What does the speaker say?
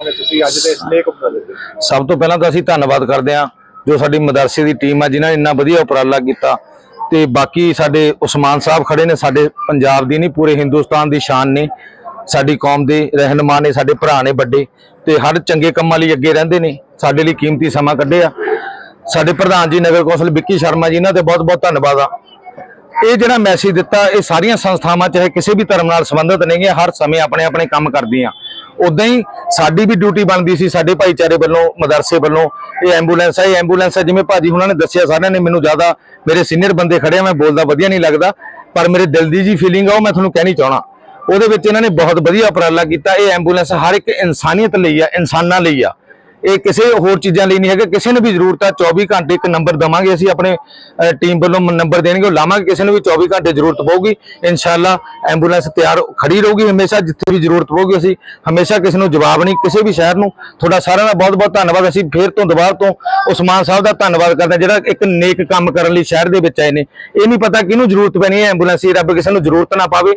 ਤੁਸੀਂ ਅੱਜ ਦੇ ਇਸ ਉਪਰਾਲੇ ਤੇ। ਸਭ ਤੋਂ ਪਹਿਲਾਂ ਤਾਂ ਅਸੀਂ ਧੰਨਵਾਦ ਕਰਦੇ ਹਾਂ ਜੋ ਸਾਡੀ ਮਦਰਸੇ ਦੀ ਟੀਮ ਆ, ਜਿਨ੍ਹਾਂ ਨੇ ਇੰਨਾ ਵਧੀਆ ਉਪਰਾਲਾ ਕੀਤਾ। ਤੇ ਬਾਕੀ ਸਾਡੇ ਉਸਮਾਨ ਸਾਹਿਬ ਖੜੇ ਨੇ, ਸਾਡੇ ਪੰਜਾਬ ਦੀ ਨਹੀਂ, ਪੂਰੇ ਹਿੰਦੁਸਤਾਨ ਦੀ ਸ਼ਾਨ ਨੇ। ਸਾਡੀ ਕੌਮ ਦੇ ਰਹਿਨੁਮਾ ਨੇ, ਸਾਡੇ ਭਰਾ ਨੇ ਵੱਡੇ। ਤੇ ਹਰ ਚੰਗੇ ਕੰਮਾਂ ਲਈ ਅੱਗੇ ਰਹਿੰਦੇ ਨੇ, ਸਾਡੇ ਲਈ ਕੀਮਤੀ ਸਮਾਂ ਕੱਢਿਆ। ਸਾਡੇ ਪ੍ਰਧਾਨ ਜੀ ਨਗਰ ਕੌਂਸਲ ਵਿੱਕੀ ਸ਼ਰਮਾ ਜੀ, ਇਹਨਾਂ ਤੇ ਬਹੁਤ ਬਹੁਤ ਧੰਨਵਾਦ ਆ। ਇਹ ਜਿਹੜਾ ਮੈਸੇਜ ਦਿੱਤਾ, ਇਹ ਸਾਰੀਆਂ ਸੰਸਥਾਵਾਂ, ਚਾਹੇ ਕਿਸੇ ਵੀ ਧਰਮ ਨਾਲ ਸੰਬੰਧਿਤ ਨੇਗੇ ਹਰ ਸਮੇਂ ਆਪਣੇ ਆਪਣੇ ਕੰਮ ਕਰਦੀਆਂ। ਉਦਾਂ ਹੀ ਸਾਡੀ ਵੀ ਡਿਊਟੀ ਬਣਦੀ ਸੀ, ਸਾਡੇ ਭਾਈਚਾਰੇ ਵੱਲੋਂ, ਮਦਰਸੇ ਵੱਲੋਂ, ਇਹ ਐਂਬੂਲੈਂਸ ਹੈ ਇਹ ਐਂਬੂਲੈਂਸ ਹੈ ਜਿਵੇਂ ਭਾਜੀ ਉਹਨਾਂ ਨੇ ਦੱਸਿਆ, ਸਾਰਿਆਂ ਨੇ ਮੈਨੂੰ ਜ਼ਿਆਦਾ ਮੇਰੇ ਸੀਨੀਅਰ ਬੰਦੇ ਖੜੇ ਆ, ਮੈਂ ਬੋਲਦਾ ਵਧੀਆ ਨਹੀਂ ਲੱਗਦਾ, ਪਰ ਮੇਰੇ ਦਿਲ ਦੀ ਜੀ ਫੀਲਿੰਗ ਆ, ਉਹ ਮੈਂ ਤੁਹਾਨੂੰ ਕਹਿਣੀ ਚਾਹਣਾ। ਉਹਦੇ ਵਿੱਚ ਇਹਨਾਂ ਨੇ ਬਹੁਤ ਵਧੀਆ ਉਪਰਾਲਾ ਕੀਤਾ, ਇਹ ਐਂਬੂਲੈਂਸ ਹਰ ਇੱਕ ਇਨਸਾਨੀਅਤ ਲਈ ਆ, ਇਨਸਾਨਾਂ ਲਈ ਆ। ਇਹ ਕਿਸੇ ਹੋਰ ਚੀਜ਼ਾਂ ਲਈ ਨਹੀਂ ਹੈਗਾ। ਕਿਸੇ ਨੂੰ ਵੀ ਜ਼ਰੂਰਤ ਆ 24 ਘੰਟੇ ਇੱਕ ਨੰਬਰ ਦਵਾਂਗੇ ਅਸੀਂ ਆਪਣੇ ਟੀਮ ਵੱਲੋਂ ਨੰਬਰ ਦੇਣਗੇ, ਉਹ ਲਾਵਾਂਗੇ। ਕਿਸੇ ਨੂੰ ਵੀ 24 ਘੰਟੇ ਜ਼ਰੂਰਤ ਪਊਗੀ, ਇਨਸ਼ਾਅੱਲਾ ਐਂਬੂਲੈਂਸ ਤਿਆਰ ਖੜੀ ਰਹੂਗੀ ਹਮੇਸ਼ਾ, ਜਿੱਥੇ ਵੀ ਜ਼ਰੂਰਤ ਪਊਗੀ ਅਸੀਂ ਹਮੇਸ਼ਾ ਕਿਸੇ ਨੂੰ ਜਵਾਬ ਨਹੀਂ, ਕਿਸੇ ਵੀ ਸ਼ਹਿਰ ਨੂੰ। ਤੁਹਾਡਾ ਸਾਰਿਆਂ ਦਾ ਬਹੁਤ ਬਹੁਤ ਧੰਨਵਾਦ। ਅਸੀਂ ਫੇਰ ਤੋਂ ਦੁਬਾਰਾ ਤੋਂ ਉਸਮਾਨ ਸਾਹਿਬ ਦਾ ਧੰਨਵਾਦ ਕਰਦੇ ਜਿਹੜਾ ਇੱਕ ਨੇਕ ਕੰਮ ਕਰਨ ਲਈ ਸ਼ਹਿਰ ਦੇ ਵਿੱਚ ਆਏ ਨੇ। ਇਹ ਨਹੀਂ ਪਤਾ ਕਿਹਨੂੰ ਜ਼ਰੂਰਤ ਪੈਣੀ ਹੈ ਐਂਬੂਲੈਂਸ ਦੀ, ਰੱਬ ਕਿਸੇ ਨੂੰ ਜ਼ਰੂਰਤ ਨਾ ਪਾਵੇ।